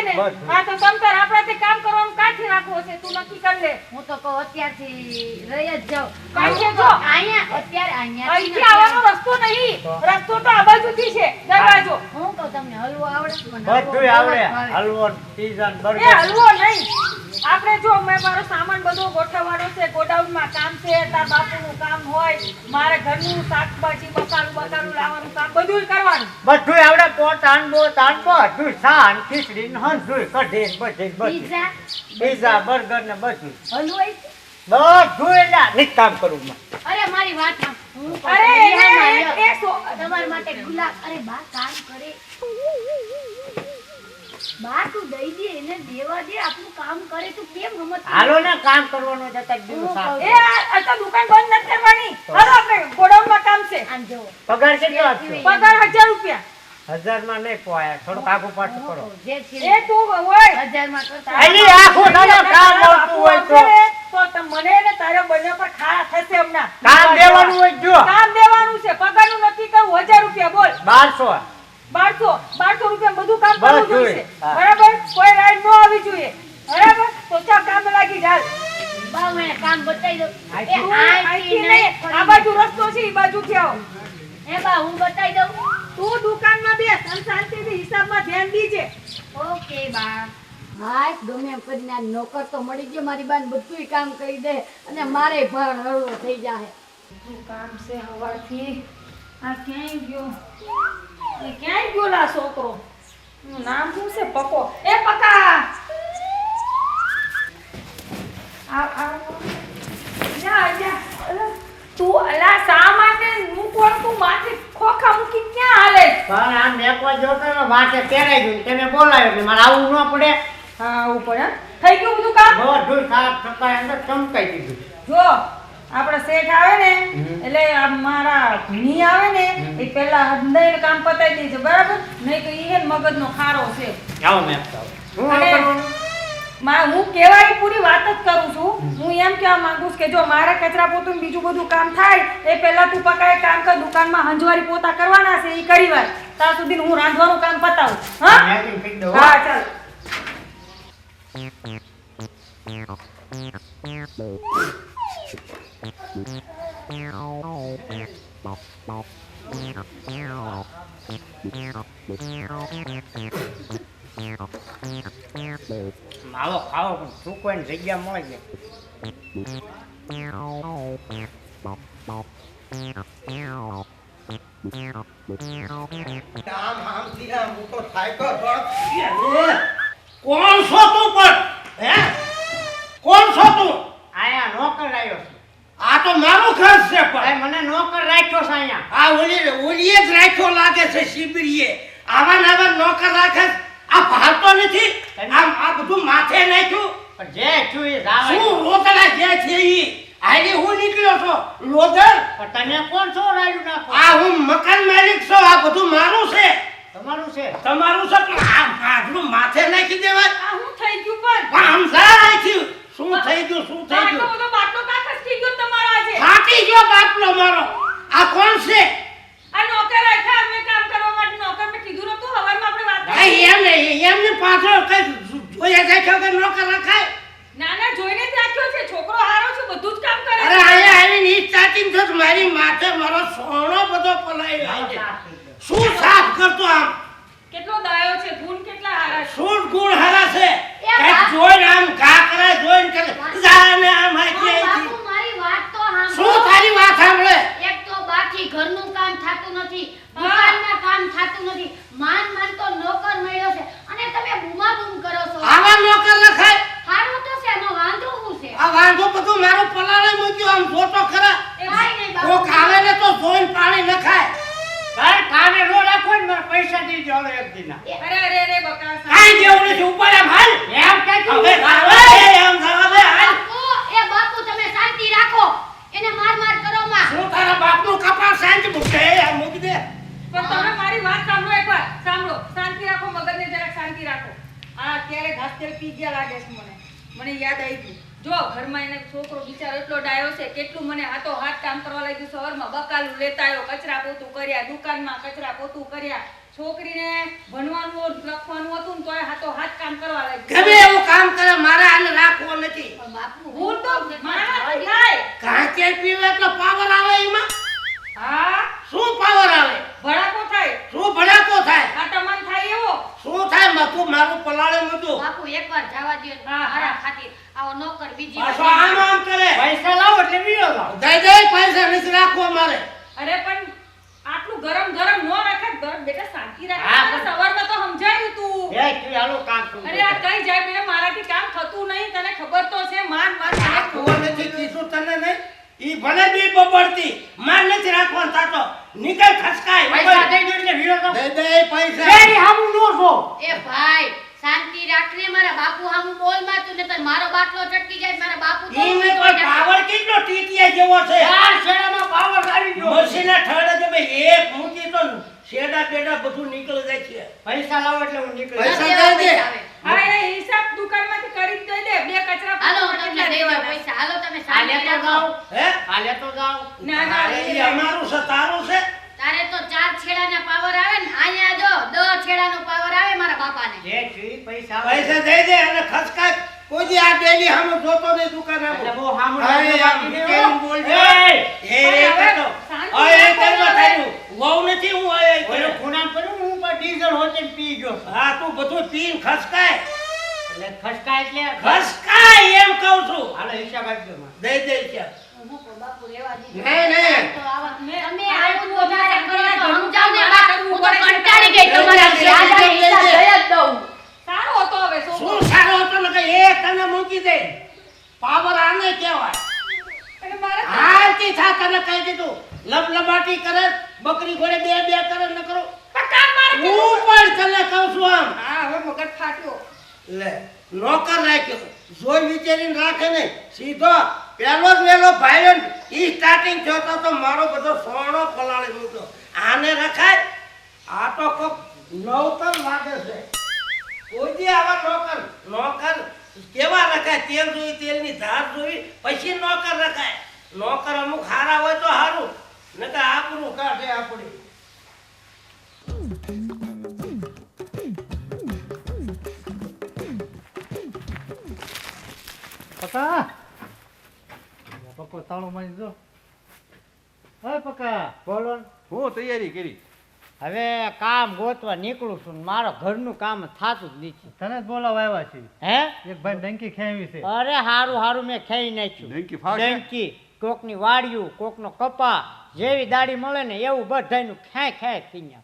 છે ને આ તો તમ તાર આપણાથી કામ કરવાનું કાંથી રાખવું છે તું નક્કી કર લે. હું તો કહું અત્યારથી રહી જ જાઉં. કાંઈ જો અહીંયા અત્યારે અહીંયા અહીંથી નથી આવવાનો રસ્તો નહીં. તો? રસ્તો તો આ બાજુથી છે દરવાજો. હું કહું તમને હલવો આવડે હલવો બધું આવડે. હલવો એ બર્ગર. હલવો નહીં. આપણે જો મેં મારો સામાન બધો ગોઠવવાનો છે ગોડાઉનમાં કામ છે તાર બાપુનું કામ હોય મારે ઘરનું શાકભાજી મસાલું બસાલું લાવવાનું કામ બધું કરવાનું બધું આવડે તો તાન બો તાન બધું સાન ખીચડી ને હંધુય કઢી બધી બધી પીઝા પીઝા બર્ગર ને બધું હલવાઈ બધું એટલે નહીં કામ કરું અરે મારી વાત અરે એ- તમારા માટે ગુલાબ અરે બા કામ કરે બા તું દઈ દે એને દેવા દે આપણું કામ કરે તું કેમ હમત હાલો ને કામ કરવાનું જતા દિવસ સાફ. એ આ આ તો દુકાન બંધ નથી કરવાની. હાલો આપણે ગોડાઉનમાં કામ છે. આમ જો પગાર કેટલો આપશો? પગાર હજાર રૂપિયા. હજારમાં નહીં પોહાય થોડુંક આગું પાછું કરો. એ તું હોય. હજારમાં કરતા અલી આખું દાડો કામ આવતું હોય તો. તો તમ- મને ને તારા બંને પર ખાડા થશે હમણાં. કામ દેવાનું હોય જો. કામ દેવાનું છે. પગારનું નક્કી કરું. હજાર રૂપિયા બોલ. બારસો. બારસો બારસો રૂપિયા બધું કામ કરવું બધુંય. બરાબર? કોઈ રાઈડ ન આવી જોઈએ. બરાબર? તો ચાલ કામ લાગી ચાલ બા મને કામ બતાવી દો. એ તું નહીં. નહીં, આ બાજુ રસ્તો છે એ બાજુથી આવો. એ બા હું બતાવી દઉં. તું દુકાનમાં બેસ અને શાંતિથી હિસાબમાં ધ્યાન દીજે. ઓકે બા. હાય ગમે એમ કરીને આ નોકર તો મળી ગયો. મારી બાન બધુંય કામ કરી દે અને મારે ભાર હળવો થઈ જાય કામ છે હવારથી? આ ક્યાંય ગયો? ક્યાંય ગયો લા છોકરો નામ શું છે? પકો. એ પકા! તું અલા શા માટે મૂકવાનું તું માથે ખોખા મૂકી ક્યાં હાલે? પણ મેં મેકવા જોતો ને માથે પહેરાઈ ગયું તમે બોલાવ્યો એટલે મારે આવું ન પડે. હા આવું પડે? થઈ ગયું બધું કામ? બધું સાફ સફાઈ અંદર ચમકાઈ દીધું. જો આપણા શેઠ આવે ને એટલે મારા ભૂની આવે ને એ પેલા હૃદય કામ પતાવી દેજે બરાબર? નહીં તો ઈ મગજનો ખારો છે. આવો? મા હું કેવાય પૂરી વાત જ કરું છું. હું એમ કહેવા માંગુ છું કે જો મારે કચરા પોતું બીજું બધું કામ થાય એ પહેલા તું પકાય કામ કર દુકાનમાં હંજવારી પોતા કરવાના છે એ કરી વાર ત્યાં સુધી હું રાંધવાનું કામ પતાવું. હા? હો. હા ચાલ. માવો ખાવો પણ સૂકવાની જગ્યા મળે છે આમ આમથી આમ ઊભો થાય તો પણ કોણ છો તું પણ હે કોણ છો તું આયા નોકર આવ્યો છે. આ તો મારું ખર્ચ છે પણ. ભાઈ મને નોકર રાખ્યો છે અહીંયા. આ ઓલી ઓલીએ જ રાખ્યો લાગે છે શિબિરીએ. આવા ને આવા નોકર રાખે આ ભારતો નથી. આમ આ બધું માથે નાખ્યું. પણ જે થયું એ જાવા શું રોતડા જે છે ઈ? આજે હું નીકળ્યો છો? લોધર? પણ તમે કોણ છો રાડ્યું નાખો આ હું મકાન માલિક છો. આ બધું મારું છે. તમારું છે? તમારું છે? પણ આ ભાગનું માથે નાખી દેવાય. આ હું થઈ ગયું પણ. આમ જાય છે શું થઈ ગયું? શું થઈ આટલો ગયું? બધો બાટલો કાં ખસકી ગયો તમારો આજે? ફાટી ગયો બાટલો મારો. આ કોણ છે? આ નોકર આખા અમે કામ કરવા માટે નોકર મે કીધું નતું હવારમાં આપણે વાત કરી. એમ નહીં એમની પાછળ કઈ જોયા જાય કે નોકર રખાય? ના ના જોઈને જ રાખ્યો છે. છોકરો હારો છે બધું જ કામ કરે અરે છે. અહીંયા ની ચાકીન તો મારી માથે મારો સોનો બધો પલાઈ દો. શું સાફ કરતો આમ? કેટલો દાયો છે ગુણ કેટલા હારા છે. શું ગુણ હારા છે? એ કંઈક જોઈને આમ ઘા જોઈને કરે જાને આમ હાકી હા, મારી વાત તો સાંભળો. શું તારી વાત સાંભળે? એક તો બાકી ઘરનું કામ થાતું નથી દુકાનના કામ થાતું નથી. માન માન તો નોકર મળ્યો છે. અને તમે બૂમાબૂમ કરો છો. આવા નોકર તો છે વાંધો છે? આ વાંધો બધું મારો પલાળે મૂક્યો આમ જોતો ખરા. કાંઈ નહીં બાપુ. કોક આવે ને તો જોઈને પાણી નખાય. ભાઈ કાને નો રાખો ને મારે પૈસા દીજો હવે એક દીના અરે અરે અરે બકા કાંઈ જેવું નથી ઉપર એમ હાલ એમ કે હવે આવે એમ થવા દે હાલ બાપુ એ બાપુ તમે શાંતિ રાખો એને માર માર કરો માં શું તારા બાપનું કપાળ શાંતિ મૂકે આ મૂકી દે પણ તમે મારી વાત સાંભળો એકવાર સાંભળો શાંતિ રાખો મગજને જરાક શાંતિ રાખો આ અત્યારે ઘાસ તેલ પી ગયા લાગે છે મને. મને યાદ આવી ગયું જો ઘરમાં એને છોકરો બિચારો એટલો ડાયો છે કેટલું મને હાથો હાથ કામ કરવા લાગ્યું સવારમાં બકાલું લેતા આવ્યો કચરા પોતું કર્યા દુકાનમાં કચરા પોતું કર્યા. છોકરીને ભણવાનું લખવાનું હતું ને તોય હાથો હાથ કામ કરવા લાગી ગમે એવું કામ કરે મારે આને રાખવો નથી. હું તો હું થાય. કાંચે પીવે એટલે પાવર આવે એમાં? હા? શું પાવર આવે ભડાકો થાય શું ભડાકો થાય કાટામાન થાય એવો શું થાય મતું મારું પલાળે મતું બાપુ એકવાર જવા દ્યો ને હા, મારા હા. આવો નોકર બીજી પાછો આમ આમ કરે. પૈસા લાવો એટલે બીજો લાવો. દઈ દઈ પૈસા નથી રાખવો મારે અરે પણ આટલું ગરમ ગરમ નો રાખાય ગરમ બેટા શાંતિ હા, સવારમાં તો સમજાયું તું. એ તું હાલો કામ કરું અરે આ કઈ જાય બે મારાથી કામ થતું નહીં તને ખબર તો છે માન માન આ ખબર નથી કીધું તને નહીં. ઈ ભલે બી બબડતી માન નથી રાખવાનું નીકળ ખસકાય પૈસા દઈ દો એટલે વિરોધ દે દઈ પૈસા. એ હામું નો છો. એ ભાઈ શાંતિ રાખને મારા બાપુ હામું બોલમાં તું નતર મારો બાટલો ચટકી જાય મારા બાપુ તો ઈને કોઈ પાવર કેટલો ટીટિયા જેવો છે? ચાર શેડામાં પાવર આવી ગયો. થડે છે ભાઈ એક મૂકી તો શેડા બેડા બધું નીકળી જાય છે. પૈસા લાવો એટલે હું નીકળી પૈસા. દઈ દે. એ હિસાબ દુકાનમાંથી કરી જ દઈ દે. બે કચરા હાલો તમને દેવાના? પૈસા. હાલો તમે હાલે તો લેતો જાઓ. હે? હાલે તો જાઓ. ના ના એ અમારું છે છે? તારે તો ચાર છેડાના પાવર આવે ને અહીંયા જો દસ છેડાનો પાવર બાપાને જે જી પૈસા પૈસા દઈ દે અને ખસકાય કોઈ આ ડેલી સામે જોતો ને દુકાન એટલે આમ બહુ હામું કેમ? એય! એ એ એ રાખો કરવા હવે. વહુ નથી હું એ ઓલો કર્યો. ખૂણામ હું પણ ડીઝલ હોતે પી ગયો હા તું બધું પીન ખસકાય એટલે ખસકાય એટલે ખસકાય એમ કહું છું હાલો હિસાબ આપજો દે છે હું કહું, બાપુ. તો આવા- મેં- આવું તું કરો ઘરનું સમજાવ ને. કરવું છે. કંટાળી ગઈ તમારા હિસાબ દઈ જ દઉં. સારો હતો હવે છોકરો. શું સારો હતો ને કે એ તને મૂકી દે પાવર આને કહેવાય અને મારે હાલતી થા તને કહી દીધું લબલબાટી કરે બકરી ઘોડે બે બે કરે ન કરો પણ કામ મારે હું પણ તને કહું છું આમ હા હવે મગજ ફાટ્યો. લે, નોકર રાખ્યો જોઈ વિચારીને રાખે ને સીધો પેલો જ વેલો ભાઈ ઈ સ્ટાર્ટિંગ થયો તો મારો બધો સોનો પલાળી મૂક્યો. આને રખાય? આ તો કોક નવતર લાગે છે. કોઈ આવા નોકર નોકર કેવા રખાય? તેલ જોઈ, તેલની ધાર જોઈ, પછી નોકર રખાય. નોકર અમુક હારા હોય તો હારું. નકર આપણું કાઢે આપણી. પકા. પપ્પો તાળું મારી દો હવે પકા. બોલો. હું તૈયારી કરી. હવે કામ ગોતવા નીકળું છું ને મારા ઘરનું કામ થાતું જ નથી. તને જ બોલાવા આવ્યા છે. હે? એક ભાઈ ડંકી ખેવી છે. અરે હારું હારું મેં ખાઈ નાખ્યું. ડંકી? ડંકી કોકની વાડિયું કોકનો કપા જેવી દાડી મળે ને એવું બધાયનું ખાય ખાય થઈ ગયા